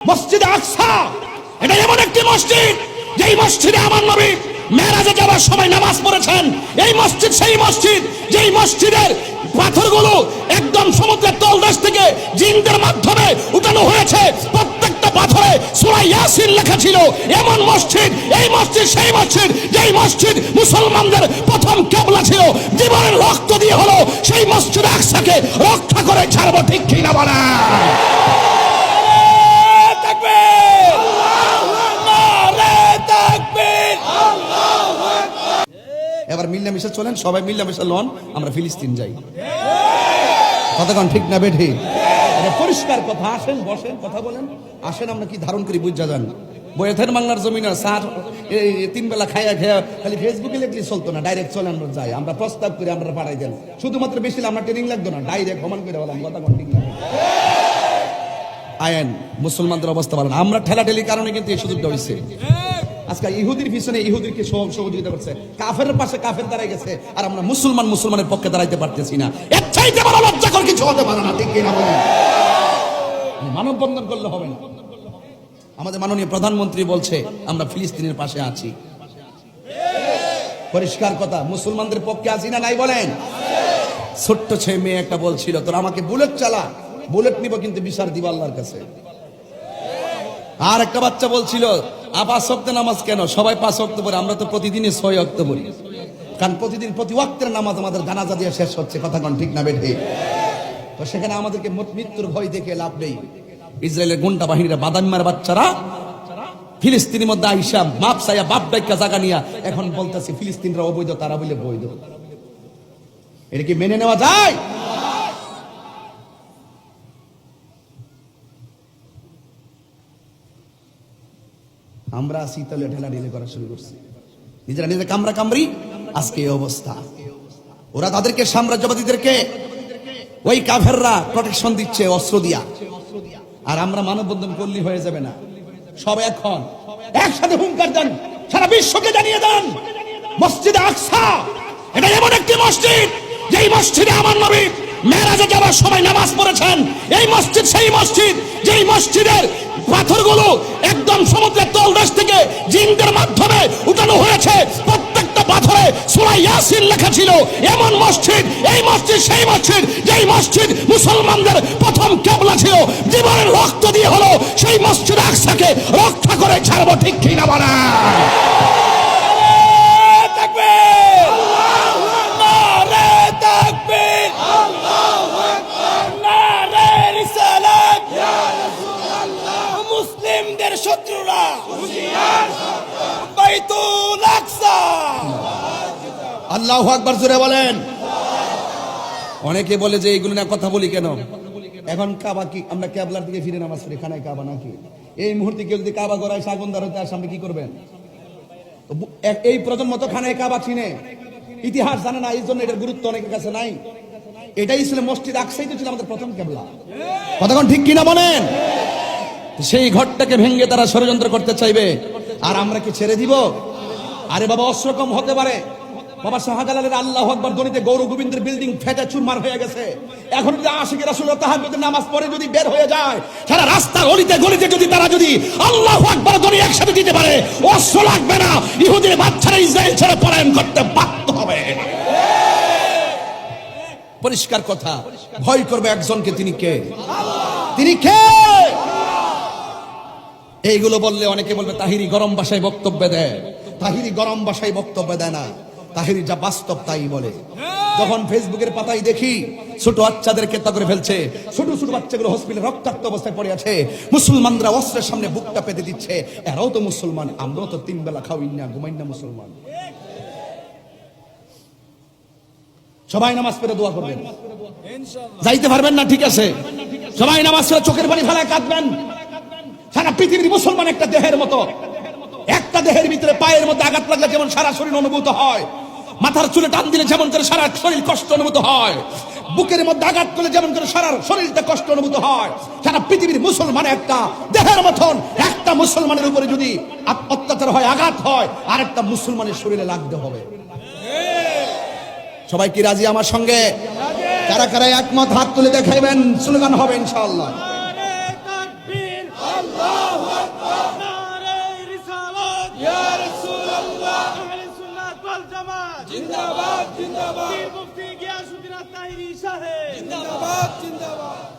মসজিদ আকসা। এটা এমন একটি মসজিদ, যেই মসজিদে আমার নবী মেরাজে যাওয়ার সময় নামাজ পড়েছেন। এই মসজিদ সেই মসজিদ, যেই মসজিদের পাথরগুলো একদম সমুদ্রের তলদেশ থেকে জিনদের মাধ্যমে উঠানো হয়েছে। প্রত্যেকটা পাথরে সূরা ইয়াসিন লেখা ছিল, এমন মসজিদ, এই মসজিদ সেই মসজিদ, যেই মসজিদ মুসলমানদের প্রথম কেবলা ছিল। জীবনের রক্ত দিয়ে হলো সেই মসজিদ আকসাকে রক্ষা করে ছাড়বো, ঠিক কিনা বলা এবার চলেন, সবাই মিল্লামিশা লন, আমরা ফিলিস্তিন যাই। কতক্ষণ ঠিক না বেঠি? পরিষ্কার কথা, আসেন, বসেন, কথা বলেন। আসেন, আমরা কি ধারণ করি, বুঝা যান। বয়েথের বাংলার জমিন সার, এই তিন বেলা খাইয়া খেয়া, খালি ফেসবুকে লিখলে চলতো না ডাইরেক্ট চলে আমরা যাই। আমরা প্রস্তাব করে, আমরা পাঠাই দেন শুধুমাত্র বেশি আমরা ট্রেনিং লাগতো না ডাইরেক্ট সমান করে বললাম, কথা কোন, ঠিক না আয়েন, মুসলমানদের অবস্থা ভালো আমরা ঠেলাঠেলির কারণে কিন্তু এই সুযোগটা হয়েছে আজকাল ইহুদির পিছনে ইহুদিরকে সহ- সহযোগিতা করছে। কাফের পাশে কাফের দাঁড়াই গেছে, আর আমরা মুসলমান মুসলমানের পক্ষে দাঁড়াইতে পারতেছি না। এর চাইতে বড় লজ্জাকর কিছু হতে পারে না, ঠিক কিনা বলেন? মানববন্ধন করলে হবে না। আমাদের মাননীয় প্রধানমন্ত্রী বলছে, আমরা ফিলিস্তিনের পাশে আছি। পরিষ্কার কথা, মুসলমানদের পক্ষে আছি না নাই বলেন? ছোট্ট ছেলে মেয়ে একটা বলছিল, তোর আমাকে বুলেট চালা, বুলেট নিব কিন্তু বিচার দিব আল্লাহর কাছে। আর একটা বাচ্চা বলছিল পাঁচ অক্ত নামাজ কেন? সবাই পাঁচ অক্ত পড়ে, আমরা তো প্রতিদিনই ছয় অক্ত পড়ি। কারণ প্রতিদিন প্রতি ওয়াক্তের নামাজ আমাদের জানাজা দিয়ে শেষ হচ্ছে, কথা কোন ঠিক না বেঠে? তো সেখানে আমাদেরকে মৃত্যুর ভয় দেখে লাভ নেই। ইসরায়েলের গুন্ডা বাহিনীরা বাদামিমার বাচ্চারা, ফিলিস্তিনের মধ্যে আইসা মাপ সাইয়া বাপ ডাইকা জায়গা নিয়া এখন বলতেছে, ফিলিস্তিনরা অবৈধ, তারা বলে বৈধ। এটা কি মেনে নেওয়া যায়? আমরা শীতলে ঠেলা ঢিলে করা শুরু করছি। নিজেরা নিজে কামরা কামড়ি আজকে এই অবস্থা। ওরা তাদেরকে, সাম্রাজ্যবাদীদেরকে, ওই কাফেররা প্রোটেকশন দিচ্ছে, অস্ত্র দিয়া। আর আমরা মানববন্ধন করলে হয়ে যাবে না। সব এখন। একসাথে হুঙ্কার দেন, সারা বিশ্বকে জানিয়ে দেন, মসজিদে আকসা। এটা এমন একটি মসজিদ, যেই মসজিদে আমার নবী মেরাজে যাওয়ার সময় নামাজ পড়েছেন। এই মসজিদ সেই মসজিদ, যেই মসজিদের পাথরগুলো একদম সমুদ্রের তলদেশ থেকে জিনদের মাধ্যমে উঠানো হয়েছে। প্রত্যেকটা পাথরে সূরা ইয়াসিন লেখা ছিল, এমন মসজিদ, এই মসজিদ সেই মসজিদ, যেই মসজিদ মুসলমানদের প্রথম কেবলা ছিল। জীবনের রক্ত দিয়ে হলো সেই মসজিদ আকসাকে রক্ষা করে ছাড়বো ঠিক কিনা বলা আল্লাহ আকবার জোরে বলেন। অনেকে বলে যে এইগুলো না কথা বলি কেন? এখন কাবা কি? আমরা কেবলার দিকে ফিরে নামাজ পড়ি, খানায় কাবা নাকি? এই মুহূর্তে কেউ যদি কাবা গড়ায় সাগন্দার হতে আর সামনে কি করবেন? এই প্রজন্ম তো খানায় কাবা চিনে। ইতিহাস জানে না, এই জন্য এটার গুরুত্ব অনেকের কাছে নাই। এটাই ছিল মসজিদ আকসাই তো ছিল আমাদের প্রথম কেবলা। কতক্ষণ ঠিক কিনা বলেন? সেই ঘরটাকে ভেঙে তারা ষড়যন্ত্র করতে চাইবে। আর আমরা কি ছেড়ে দিব? আরে বাবা অস্ত্র কম হতে পারে। বাবা শাহজালালের আল্লাহ আকবর গণিতে গৌর গোবিন্দের বিল্ডিং ফেটে চুরমার হয়ে গেছে। এখন যদি আশিক রাসুল তাহাজ্জুদের নামাজ পড়ে যদি বের হয়ে যায়, সারা রাস্তা গলিতে গলিতে যদি তারা যদি আল্লাহ আকবর গণি একসাথে দিতে পারে অস্ত্র লাগবে না। ইহুদির বাচ্চারা ইসরায়েল ছেড়ে পলায়ন করতে বাধ্য হবে। পরিষ্কার কথা, ভয় করবে একজনকে তিনি কে? তিনি কে? এইগুলো বললে অনেকে বলবে, তাহিরি গরম ভাষায় বক্তব্য দেয়। তাহিরি গরম ভাষায় বক্তব্য দেয় না। তাহিরি যা বাস্তব তাই বলে। যখন ফেসবুকের পাতায় দেখি ছোট বাচ্চাদের কেতা করে ফেলছে ছোট ছোট বাচ্চাগুলো হসপিটালে রক্তাক্ত অবস্থায় পড়ে আছে মুসলমানরা অস্ত্রের সামনে বুকটা পেতে দিচ্ছে এরাও তো মুসলমান আমরাও তো তিন বেলা খাওয়াই না ঘুমাই না মুসলমান। সবাই নামাজ পড়ে দোয়া করবেন। যাইতে পারবেন না ঠিক আছে। সবাই নামাজ পড়ে চোখের পানি ফেলায় কাঁদবেন। সারা পৃথিবীর মুসলমান একটা দেহের মতো। একটা দেহের ভিতরে পায়ের মধ্যে আঘাত লাগলে যেমন সারা শরীর অনুভূত হয়। মাথার চুলে টান দিলে যেমন করে সারা শরীর কষ্ট অনুভূত হয়, বুকের মধ্যে আঘাত করলে যেমন করে সারা শরীরটা কষ্ট অনুভূত হয়, সারা পৃথিবীর মুসলমান একটা, দেহের মতন একটা মুসলমানের উপরে যদি অত্যাচার হয়, আঘাত হয় আর একটা মুসলমানের শরীরে লাগতে হবে। সবাই কি রাজি আমার সঙ্গে? কারা কারা একমত? হাত তুলে দেখাইবেন, স্লোগান হবে ইনশাআল্লাহ। জামাত জিন্দাবাদ জিন্দাবাদ। মুফতি গিয়াসউদ্দিন আত্মাহিরি সাহেব। জিন্দাবাদ জিন্দাবাদ।